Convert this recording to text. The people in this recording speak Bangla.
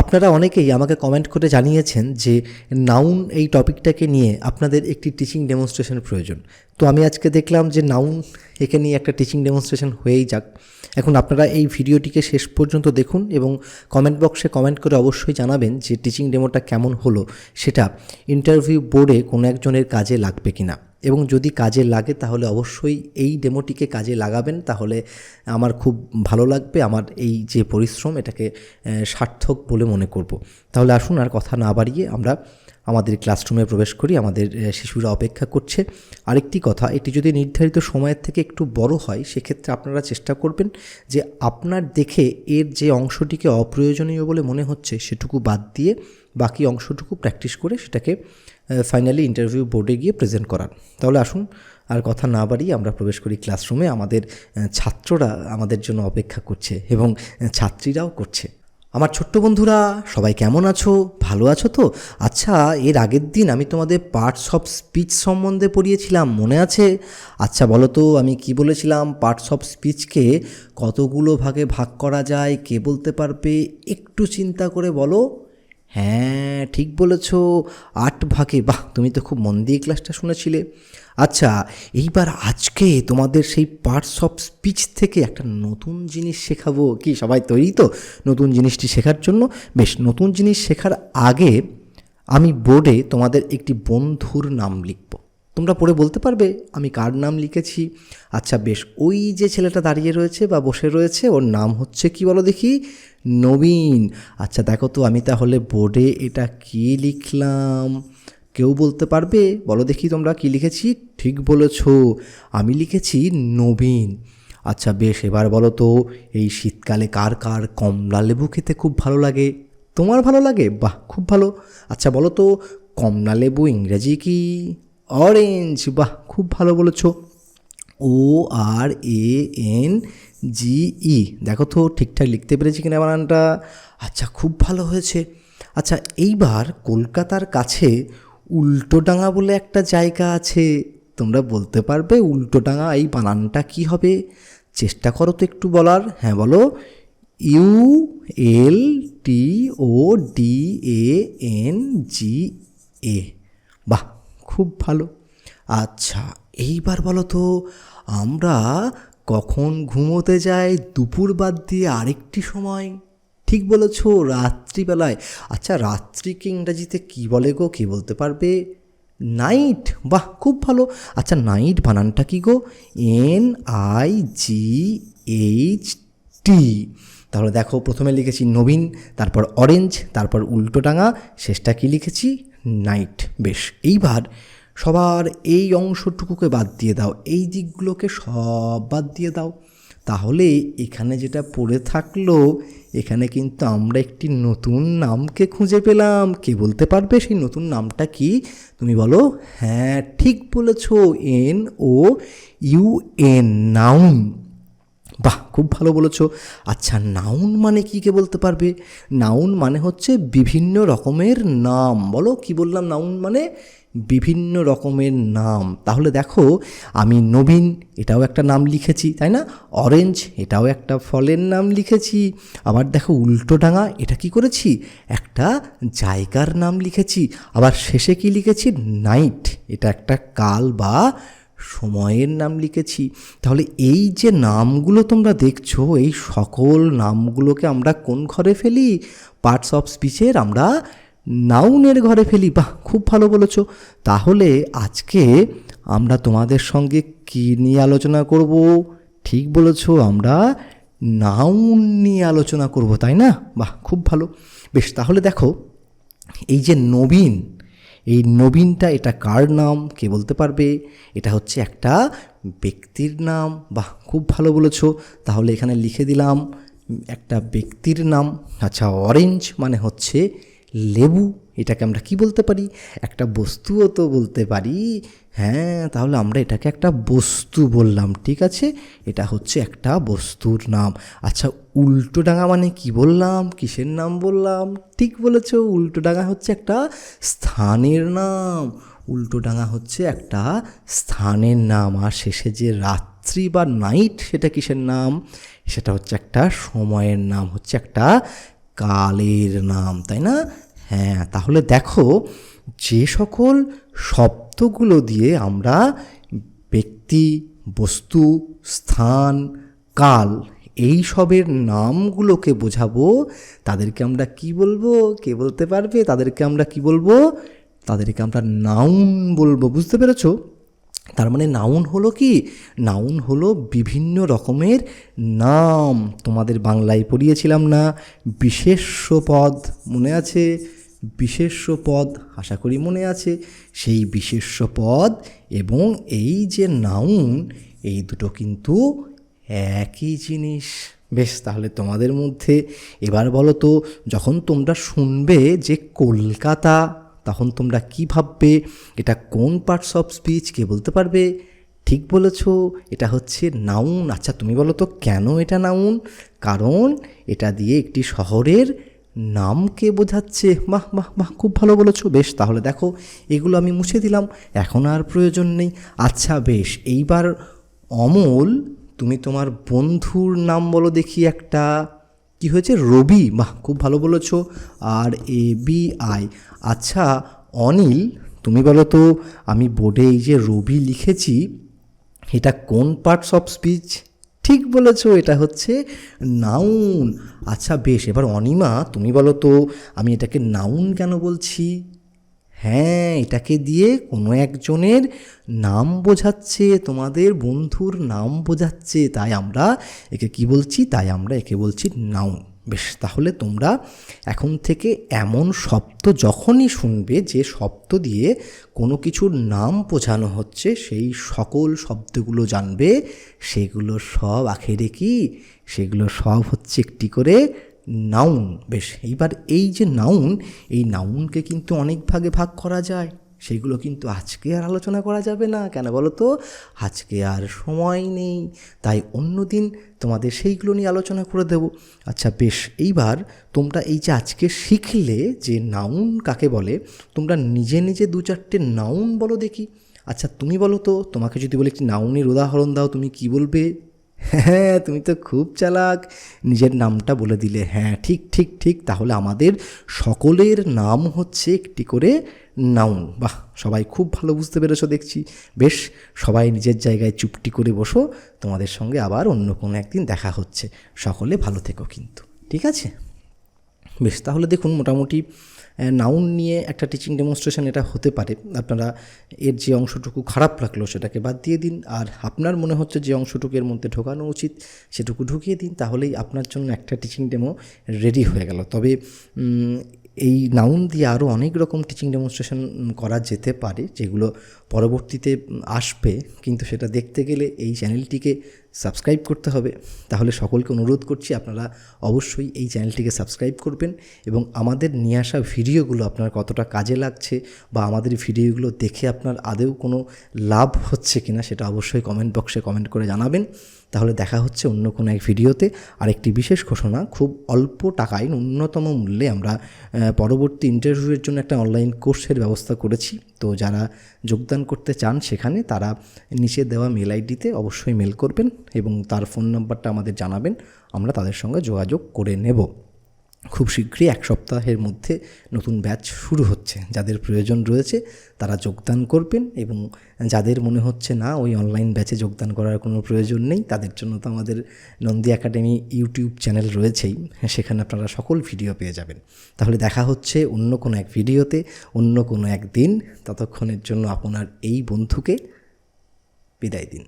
আপনারা অনেকেই আমাকে কমেন্ট করে জানিয়েছেন যে নাউন এই টপিকটাকে নিয়ে আপনাদের একটি টিচিং ডেমনস্ট্রেশন প্রয়োজন। তো আমি আজকে দেখলাম যে নাউন একে নিয়ে একটা টিচিং ডেমনস্ট্রেশন হয়েই যাক। এখন আপনারা এই ভিডিওটিকে শেষ পর্যন্ত দেখুন এবং কমেন্ট বক্সে কমেন্ট করে অবশ্যই জানাবেন যে টিচিং ডেমোটা কেমন হলো, সেটা ইন্টারভিউ বোর্ডে কোনো একজনের কাজে লাগবে কিনা। এবং যদি কাজে লাগে তাহলে অবশ্যই এই ডেমোটিকে কাজে লাগাবেন, তাহলে আমার খুব ভালো লাগবে, আমার এই যে পরিশ্রম এটাকে সার্থক বলে মনে করব। তাহলে আসুন আর কথা না বাড়িয়ে আমরা আমাদের ক্লাসরুমে প্রবেশ করি, আমাদের শিশুরা অপেক্ষা করছে। আরেকটি কথা, এটি যদি নির্ধারিত সময়ের থেকে একটু বড় হয়, সেক্ষেত্রে আপনারা চেষ্টা করবেন যে আপনার দেখে এর যে অংশটিকে অপ্রয়োজনীয় বলে মনে হচ্ছে, সেটুকু বাদ দিয়ে বাকি অংশটুকু প্র্যাকটিস করে সেটাকে ফাইনালি ইন্টারভিউ বোর্ডে গিয়ে প্রেজেন্ট করার তাহলে আসুন, আর কথা না বাড়িয়ে আমরা প্রবেশ করি ক্লাসরুমে আমাদের ছাত্ররা আমাদের জন্য অপেক্ষা করছে এবং ছাত্রীরাও করছে। আমার ছোট্ট বন্ধুরা, সবাই কেমন আছো? ভালো আছো তো? আচ্ছা এর আগের দিন আমি তোমাদের পার্টস অফ স্পিচ সম্বন্ধে পড়িয়েছিলাম, মনে আছে? আচ্ছা বলো তো, আমি কি বলেছিলাম? পার্টস অফ স্পিচকে কতগুলো ভাগে ভাগ করা যায়? কে বলতে পারবে? একটু চিন্তা করে বলো। হ্যাঁ ঠিক বলেছ। আট ভাগে, বাহ, তুমি তো খুব মন দিয়ে ক্লাসটা শুনেছিলে। আচ্ছা এইবার আজকে তোমাদের সেই পার্টস অফ স্পিচ থেকে একটা নতুন জিনিস শেখাবো। কি, সবাই তৈরি তো? নতুন জিনিসটি শেখার জন্য। বেশ, নতুন জিনিস শেখার আগে আমি বোর্ডে তোমাদের একটি বন্ধুর নাম লিখব। তোমরা পড়ে বলতে পারবে, আমি কার নাম লিখেছি। আচ্ছা বেশ, ওই যে ছেলেটা দাঁড়িয়ে রয়েছে বা বসে রয়েছে, ওর নাম হচ্ছে কি বলো দেখি? নবীন। আচ্ছা দেখো তো, আমি তাহলে বোর্ডে এটা কি লিখলাম? কেউ বলতে পারবে? বলো দেখি তোমরা কি লিখেছি? ঠিক বলেছ, আমি লিখেছি নবীন। আচ্ছা বেশ, এবার বলো তো, এই শীতকালে কার কার কমলা লেবু খেতে খুব ভালো লাগে? তোমার ভালো লাগে? বাহ, খুব ভালো। আচ্ছা বলো তো, কমলা লেবু ইংরেজি কি? অরেঞ্জ বাহ, খুব ভালো বলেছ। ও আর এ এন জি ই দেখো তো ঠিকঠাক লিখতে পেরেছি কিনা বানানটা। আচ্ছা খুব ভালো হয়েছে। আচ্ছা এইবার কলকাতার কাছে উল্টোডাঙা বলে একটা জায়গা আছে। তোমরা বলতে পারবে উল্টোডাঙা এই বানানটা কি হবে? চেষ্টা করো তো একটু বলার। হ্যাঁ বলো। U L T O D A N G A বাহ খুব ভালো। আচ্ছা এইবার বলো তো, আমরা কখন ঘুমোতে যাই দুপুর বাদ দিয়ে আরেকটি সময়? ঠিক বলেছ, রাত্রিবেলায়। আচ্ছা রাত্রিকে ইংরাজিতে কী বলে গো, কে বলতে পারবে? নাইট, বাহ, খুব ভালো। আচ্ছা নাইট বানানটা কি গো? N I G H T. তাহলে দেখো, প্রথমে লিখেছি নবীন, তারপর অরেঞ্জ, তারপর উল্টোডাঙা শেষটা কি লিখেছি? নাইট, বেশ। এইবার সবার এই অংশটুকুকে বাদ দিয়ে দাও, এই দিকগুলোকে সব বাদ দিয়ে দাও। তাহলে এখানে যেটা পড়ে থাকল, এখানে কিন্তু আমরা একটি নতুন নামকে খুঁজে পেলাম। কে বলতে পারবে সেই নতুন নামটা কি? তুমি বলো হ্যাঁ ঠিক বলেছ, N O U N, noun. বাহ, খুব ভালো বলেছ। আচ্ছা নাউন মানে কি কে বলতে পারবে? নাউন মানে হচ্ছে বিভিন্ন রকমের নাম। বলো, কি বললাম? নাউন মানে বিভিন্ন রকমের নাম। তাহলে দেখো, আমি নবীন, এটাও একটা নাম লিখেছি, তাই না? অরেঞ্জ এটাও একটা ফলের নাম লিখেছি। আবার দেখো উল্টোডাঙা এটা কি করেছি? একটা জায়গার নাম লিখেছি। আবার শেষে কি লিখেছি? নাইট এটা একটা কাল বা সময়ের নাম লিখেছি, তাহলে এই যে নামগুলো তোমরা দেখছ, এই সকল নামগুলোকে আমরা কোন ঘরে ফেলি? পার্টস অফ স্পিচের আমরা নাউনের ঘরে ফেলি। বাহ, খুব ভালো বলেছ। তাহলে আজকে আমরা তোমাদের সঙ্গে কী নিয়ে আলোচনা করব? ঠিক বলেছ, আমরা নাউন নিয়ে আলোচনা করব, তাই না? বাহ, খুব ভালো। বেশ, তাহলে দেখো, এই যে নবীন এই নবীনটা এটা কার নাম? কে বলতে পারবে? এটা হচ্ছে একটা ব্যক্তির নাম। বাহ, খুব ভালো বলেছ। তাহলে এখানে লিখে দিলাম, একটা ব্যক্তির নাম আচ্ছা অরেঞ্জ মানে হচ্ছে লেবু। এটাকে আমরা কি বলতে পারি? একটা বস্তুও তো বলতে পারি। হ্যাঁ তাহলে আমরা এটাকে একটা বস্তু বললাম, ঠিক আছে? এটা হচ্ছে একটা বস্তুর নাম। আচ্ছা উল্টোডাঙা মানে কি বললাম? কিসের নাম বললাম? ঠিক বলেছ উল্টোডাঙা হচ্ছে একটা স্থানের নাম। উল্টোডাঙা হচ্ছে একটা স্থানের নাম। আর শেষে যে রাত্রি বা নাইট, সেটা কিসের নাম? সেটা হচ্ছে একটা সময়ের নাম, হচ্ছে একটা কালের নাম, তাই না? হ্যাঁ তাহলে দেখো যে সকল শব্দগুলো দিয়ে আমরা ব্যক্তি, বস্তু, স্থান, কাল এই সবের নামগুলোকে বোঝাবো। তাদেরকে আমরা কি বলব? কে বলতে পারবে? তাদেরকে আমরা কি বলব? তাদেরকে আমরা নাউন বলব, বুঝতে পেরেছ? তার মানে নাউন হলো কি? নাউন হলো বিভিন্ন রকমের নাম। তোমাদের বাংলায় পড়িয়েছিলাম না, বিশেষ্য পদ মনে আছে? বিশেষ্য পদ আশা করি মনে আছে, সেই বিশেষ্য পদ এবং এই যে নাউন এই দুটো কিন্তু একই জিনিস। বেশ, তাহলে তোমাদের মধ্যে এবার বলো তো, যখন তোমরা শুনবে যে কলকাতা, তখন তোমরা কি ভাববে? এটা কোন পার্টস অফ স্পিচ কে বলতে পারবে? ঠিক বলেছ, এটা হচ্ছে নাউন আচ্ছা তুমি বলো তো কেন এটা নাউন কারণ এটা দিয়ে একটি শহরের নামকে বোঝাচ্ছে? বাহ বাহ বাহ, খুব ভালো বলেছ। বেশ, তাহলে দেখো, এগুলো আমি মুছে দিলাম। এখন আর প্রয়োজন নেই। আচ্ছা বেশ, এইবার অমল, তুমি তোমার বন্ধুর নাম বলো দেখি একটা। কি হয়েছে? রবি। বাহ, খুব ভালো বলেছ। আর এ বি আই। আচ্ছা অনিল, তুমি বলো তো, আমি বোর্ডে এই যে রবি লিখেছি, এটা কোন পার্টস অফ স্পিচ ঠিক বলেছ, এটা হচ্ছে নাউন আচ্ছা বেশ, এবার অনিমা, তুমি বলো তো, আমি এটাকে নাউন কেন বলছি? হ্যাঁ এটাকে দিয়ে কোনো একজনের নাম বোঝাচ্ছে, তোমাদের বন্ধুর নাম বোঝাচ্ছে, তাই আমরা একে কি বলছি? তাই আমরা একে বলছি নাউন বেশ, তাহলে তোমরা এখন থেকে এমন শব্দ যখনই শুনবে যে শব্দ দিয়ে কোনো কিছুর নাম বোঝানো হচ্ছে, সেই সকল শব্দগুলো জানবে, সেগুলো সব আখেরে কি? সেগুলো সব হচ্ছে একটি করে নাউন বেশ, এইবার এই যে নাউন এই নাউনকে কিন্তু অনেক ভাগে ভাগ করা যায়। সেগুলো কিন্তু আজকে আর আলোচনা করা যাবে না। কেন বলো তো? আজকে আর সময় নেই। তাই অন্য দিন তোমাদের সেইগুলো নিয়ে আলোচনা করে দেব। আচ্ছা বেশ, এইবার তোমরা এই যে আজকে শিখলে যে নাউন কাকে বলে, তোমরা নিজে নিজে দু চারটে নাউন বলো দেখি। আচ্ছা তুমি বলো তো, তোমাকে যদি বলে একটি নাউনের উদাহরণ দাও, তুমি কি বলবে? হ্যাঁ তুমি তো খুব চালাক। নিজের নামটা বলে দিলে। হ্যাঁ ঠিক ঠিক ঠিক। তাহলে আমাদের সকলের নাম হচ্ছে একটি করে নাউন বাহ, সবাই খুব ভালো বুঝতে পেরেছ দেখছি। বেশ, সবাই নিজের জায়গায় চুপটি করে বসো। তোমাদের সঙ্গে আবার অন্য কোনো একদিন দেখা হচ্ছে। সকলে ভালো থেকো কিন্তু। ঠিক আছে? বেশ, তাহলে দেখুন, মোটামুটি নাউন নিয়ে একটা টিচিং ডেমনস্ট্রেশন এটা হতে পারে। আপনারা এর যে অংশটুকু খারাপ লাগল সেটাকে বাদ দিয়ে দিন, আর আপনার মনে হচ্ছে যে অংশটুকু এর মধ্যে ঢোকানো উচিত, সেটুকু ঢুকিয়ে দিন, তাহলেই আপনার জন্য একটা টিচিং ডেমো রেডি হয়ে গেল। তবে এই নাউন দিয়ে আরও অনেক রকম টিচিং ডেমনস্ট্রেশন করা যেতে পারে, যেগুলো পরবর্তীতে আসবে, কিন্তু সেটা দেখতে গেলে এই চ্যানেলটিকে সাবস্ক্রাইব করতে হবে। তাহলে সকলকে অনুরোধ করছি, আপনারা অবশ্যই এই চ্যানেলটিকে সাবস্ক্রাইব করবেন এবং আমাদের নিয়ে আসা ভিডিওগুলো আপনার কতটা কাজে লাগছে বা আমাদের ভিডিওগুলো দেখে আপনার আদেও কোনো লাভ হচ্ছে কিনা সেটা অবশ্যই কমেন্ট বক্সে কমেন্ট করে জানাবেন। তাহলে দেখা হচ্ছে অন্য কোনো এক ভিডিওতে। আর একটি বিশেষ ঘোষণা, খুব অল্প টাকায় ন্যূনতম মূল্যে আমরা পরবর্তী ইন্টারভিউয়ের জন্য একটা অনলাইন কোর্সের ব্যবস্থা করেছি। তো যারা যোগদান করতে চান সেখানে তারা নিচে দেওয়া মেল আইডিতে অবশ্যই মেল করবেন এবং তার ফোন নাম্বারটা আমাদের জানাবেন। আমরা তাদের সঙ্গে যোগাযোগ করে নেব। খুব শীঘ্রই এক সপ্তাহের মধ্যে নতুন ব্যাচ শুরু হচ্ছে। যাদের প্রয়োজন রয়েছে, তারা যোগদান করবেন এবং যাদের মনে হচ্ছে না, ওই অনলাইন ব্যাচে যোগদান করার কোনো প্রয়োজন নেই, তাদের জন্য তো আমাদের নন্দী একাডেমি ইউটিউব চ্যানেল রয়েছেই, সেখানে আপনারা সকল ভিডিও পেয়ে যাবেন। তাহলে দেখা হচ্ছে অন্য কোনো এক ভিডিওতে, অন্য কোনো এক দিন। ততক্ষণের জন্য আপনার এই বন্ধুকে বিদায় দিন।